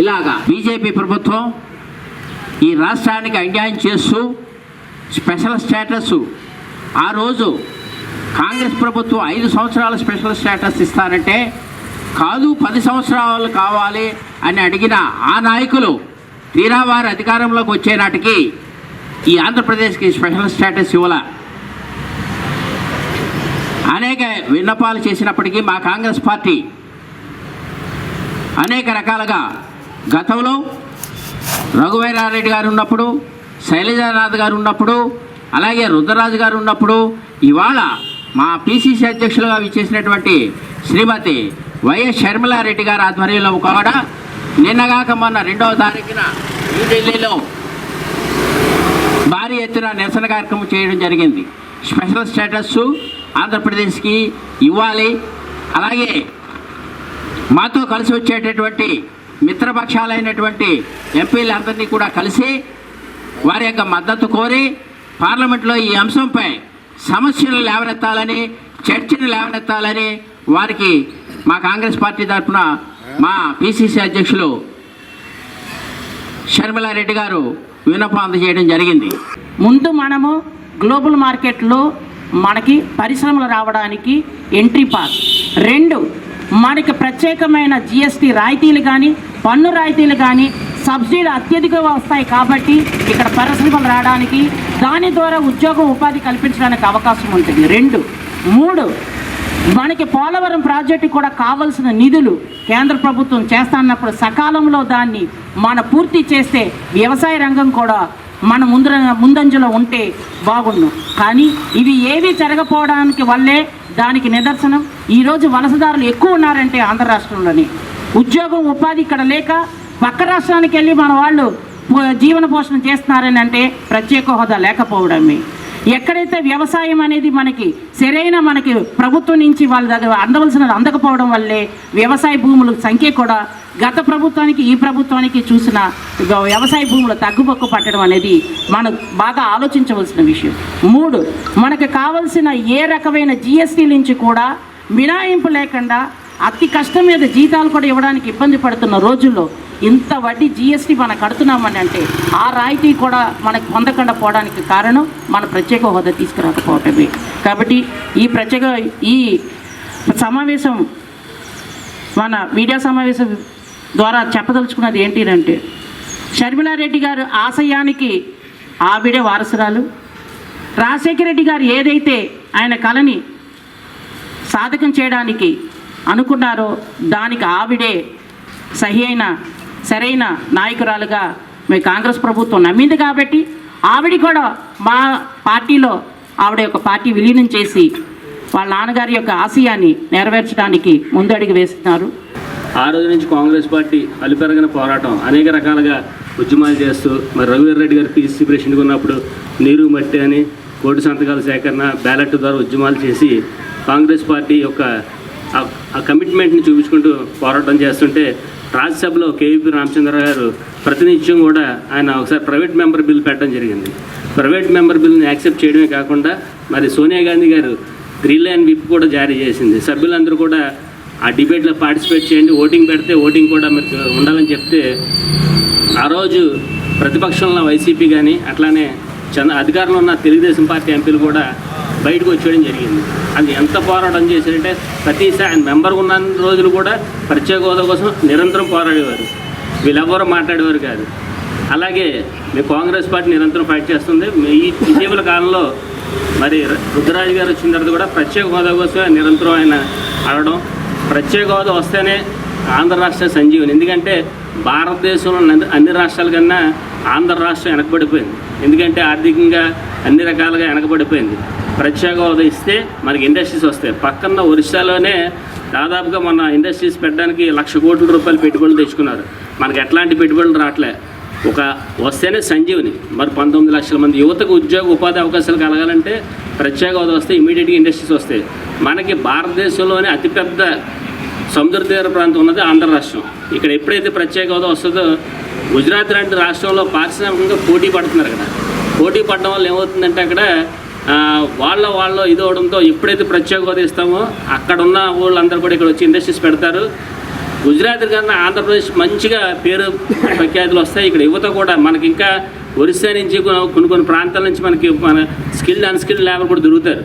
ఇలాగా బీజేపీ ప్రభుత్వం ఈ రాష్ట్రానికి అన్యాయం చేస్తూ స్పెషల్ స్టేటస్ ఆ రోజు కాంగ్రెస్ ప్రభుత్వం ఐదు సంవత్సరాల స్పెషల్ స్టేటస్ ఇస్తారంటే కాదు పది సంవత్సరాలు కావాలి అని అడిగిన ఆ నాయకులు తీరా వారు అధికారంలోకి వచ్చే నాటికి ఈ ఆంధ్రప్రదేశ్కి స్పెషల్ స్టేటస్ ఇవ్వాల. అనేక విన్నపాలు చేసినప్పటికీ మా కాంగ్రెస్ పార్టీ అనేక రకాలుగా గతంలో రఘువీరారెడ్డి గారు ఉన్నప్పుడు శైలజానాథ్ గారు ఉన్నప్పుడు అలాగే రుద్రరాజు గారు ఉన్నప్పుడు ఇవాళ మా పిసిసి అధ్యక్షులుగా విచ్చేసినటువంటి శ్రీమతి వైఎస్ షర్మిలారెడ్డి గారి ఆధ్వర్యంలో కూడా నిన్నగాక మొన్న రెండవ తారీఖున న్యూఢిల్లీలో భారీ ఎత్తున నిరసన కార్యక్రమం చేయడం జరిగింది. స్పెషల్ స్టేటస్ ఆంధ్రప్రదేశ్కి ఇవ్వాలి. అలాగే మాతో కలిసి వచ్చేటటువంటి మిత్రపక్షాలైనటువంటి ఎంపీలందరినీ కూడా కలిసి వారి యొక్క మద్దతు కోరి పార్లమెంట్లో ఈ అంశంపై సమస్యలు లేవనెత్తాలని చర్చను లేవనెత్తాలని వారికి మా కాంగ్రెస్ పార్టీ తరఫున మా పిసిసి అధ్యక్షులు షర్మిలారెడ్డి గారు విన్నపం అందజేయడం జరిగింది. ముందు మనము గ్లోబల్ మార్కెట్లో మనకి పరిశ్రమలు రావడానికి ఎంట్రీ పాస్. రెండు మనకి ప్రత్యేకమైన జిఎస్టీ రాయితీలు కానీ పన్ను రాయితీలు కానీ సబ్సిడీలు అత్యధికంగా వస్తాయి కాబట్టి ఇక్కడ పరిశ్రమలు రావడానికి దాని ద్వారా ఉద్యోగం ఉపాధి కల్పించడానికి అవకాశం ఉంటుంది. రెండు మూడు మనకి పోలవరం ప్రాజెక్టు కూడా కావలసిన నిధులు కేంద్ర ప్రభుత్వం చేస్తున్నప్పుడు సకాలంలో దాన్ని మన పూర్తి చేస్తే వ్యవసాయ రంగం కూడా మన ముందర ముందంజలో ఉంటే బాగుండు. కానీ ఇవి ఏవి జరగపోవడానికి వల్లే దానికి నిదర్శనం. ఈరోజు వలసదారులు ఎక్కువ ఉన్నారంటే ఆంధ్ర రాష్ట్రంలోని. ఉద్యోగం ఉపాధి ఇక్కడ లేక పక్క రాష్ట్రానికి వెళ్ళి మన వాళ్ళు జీవన పోషణ చేస్తున్నారని అంటే ప్రత్యేక హోదా లేకపోవడమే. ఎక్కడైతే వ్యవసాయం అనేది మనకి సరైన మనకి ప్రభుత్వం నుంచి వాళ్ళ దగ్గర అందవలసిన అందకపోవడం వల్లే వ్యవసాయ భూముల సంఖ్య కూడా గత ప్రభుత్వానికి ఈ ప్రభుత్వానికి చూసిన వ్యవసాయ భూములు తగ్గుబొక్కు పట్టడం అనేది మనం బాగా ఆలోచించవలసిన విషయం. మూడు మనకు కావలసిన ఏ రకమైన జిఎస్టీ నుంచి కూడా మినాయింపు లేకుండా అతి కష్టం మీద జీతాలు కూడా ఇవ్వడానికి ఇబ్బంది పడుతున్న రోజుల్లో ఇంత వడ్డీ జిఎస్టీ మనం కడుతున్నామని అంటే ఆ రాయితీ కూడా మనకు పొందకుండా పోవడానికి కారణం మన ప్రత్యేక హోదా తీసుకురాకపోవటమే. కాబట్టి ఈ ప్రత్యేక ఈ సమావేశం మన మీడియా సమావేశం ద్వారా చెప్పదలుచుకున్నది ఏంటిదంటే షర్మిలారెడ్డి గారు ఆశయానికి ఆవిడే వారసురాలు. రాజశేఖర రెడ్డి గారు ఏదైతే ఆయన కళని సాధకం చేయడానికి అనుకున్నారో దానికి ఆవిడే సహి అయిన సరైన నాయకురాలుగా మీ కాంగ్రెస్ ప్రభుత్వం నమ్మింది కాబట్టి ఆవిడ కూడా మా పార్టీలో ఆవిడ యొక్క పార్టీ విలీనం చేసి వాళ్ళ నాన్నగారి యొక్క ఆశయాన్ని నెరవేర్చడానికి ముందడుగు వేస్తున్నారు. ఆ రోజు నుంచి కాంగ్రెస్ పార్టీ అలుపెరగని పోరాటం అనేక రకాలుగా ఉద్యమాలు చేస్తూ మరి రఘువీర్ రెడ్డి గారు పీసీసీ ప్రెసిడెంట్గా ఉన్నప్పుడు నీరు మట్టి అని కోటి సంతకాల సేకరణ బ్యాలెట్ ద్వారా ఉద్యమాలు చేసి కాంగ్రెస్ పార్టీ యొక్క ఆ- ఆ కమిట్మెంట్ని చూపించుకుంటూ పోరాటం చేస్తుంటే రాజ్యసభలో కేవీపీ రామచంద్ర గారు ప్రతినిత్యం కూడా ఆయన ఒకసారి ప్రైవేట్ మెంబర్ బిల్ పెట్టడం జరిగింది. ప్రైవేట్ మెంబర్ బిల్ని యాక్సెప్ట్ చేయడమే కాకుండా మరి సోనియా గాంధీ గారు గ్రీన్ లైన్ విప్ కూడా జారీ చేసింది. సభ్యులందరూ కూడా ఆ డిబేట్లో పార్టిసిపేట్ చేయండి ఓటింగ్ పెడితే ఓటింగ్ కూడా మీకు ఉండాలని చెప్తే ఆ రోజు ప్రతిపక్షంలో వైసీపీ కానీ అట్లానే చంద్ర అధికారంలో ఉన్న తెలుగుదేశం పార్టీ ఎంపీలు కూడా బయటకు వచ్చేయడం జరిగింది. అది ఎంత పోరాటం చేశారంటే ప్రతిసారి ఆయన మెంబర్ ఉన్న రోజులు కూడా ప్రత్యేక హోదా కోసం నిరంతరం పోరాడేవారు. వీళ్ళెవ్వరూ మాట్లాడేవారు కాదు. అలాగే మీ కాంగ్రెస్ పార్టీ నిరంతరం ఫైట్ చేస్తుంది. ఈ ఇటీవల కాలంలో మరి రుద్రరాజు గారు వచ్చిన తర్వాత కూడా ప్రత్యేక హోదా కోసం నిరంతరం ఆయన అడగడం ప్రత్యేక హోదా వస్తేనే ఆంధ్ర రాష్ట్ర సంజీవని. ఎందుకంటే భారతదేశంలో ఉన్న అన్ని రాష్ట్రాల కన్నా ఆంధ్ర రాష్ట్రం వెనకబడిపోయింది. ఎందుకంటే ఆర్థికంగా అన్ని రకాలుగా వెనకబడిపోయింది. ప్రత్యేక హోదా ఇస్తే మనకి ఇండస్ట్రీస్ వస్తాయి. పక్కన ఒరిస్సాలోనే దాదాపుగా మన ఇండస్ట్రీస్ పెట్టడానికి లక్ష కోట్ల రూపాయలు పెట్టుబడులు తెచ్చుకున్నారు. మనకి ఎట్లాంటి పెట్టుబడులు రావట్లే ఒక వస్తేనే సంజీవని. మరి పంతొమ్మిది లక్షల మంది యువతకు ఉద్యోగ ఉపాధి అవకాశాలు కలగాలంటే ప్రత్యేక హోదా వస్తే ఇమీడియట్గా ఇండస్ట్రీస్ వస్తాయి. మనకి భారతదేశంలోనే అతిపెద్ద సముద్ర తీర ప్రాంతం ఉన్నది ఆంధ్ర రాష్ట్రం. ఇక్కడ ఎప్పుడైతే ప్రత్యేక హోదా వస్తుందో గుజరాత్ లాంటి రాష్ట్రంలో పారిశ్రామికంగా పోటీ పడుతున్నారు కదా. పోటీ పడడం వల్ల ఏమవుతుందంటే అక్కడ వాళ్ళ వాళ్ళు ఇది అవడంతో ఎప్పుడైతే ప్రత్యేక హోదా ఇస్తామో అక్కడ ఉన్న వాళ్ళందరూ కూడా ఇక్కడ వచ్చి ఇండస్ట్రీస్ పెడతారు. గుజరాత్ కన్నా ఆంధ్రప్రదేశ్ మంచిగా పేరు ప్రఖ్యాతులు వస్తాయి. ఇక్కడ యువత కూడా మనకి ఇంకా ఒరిస్సా నుంచి కొన్ని కొన్ని ప్రాంతాల నుంచి మనకి మన స్కిల్డ్ అన్స్కిల్డ్ లేబర్ కూడా దొరుకుతారు.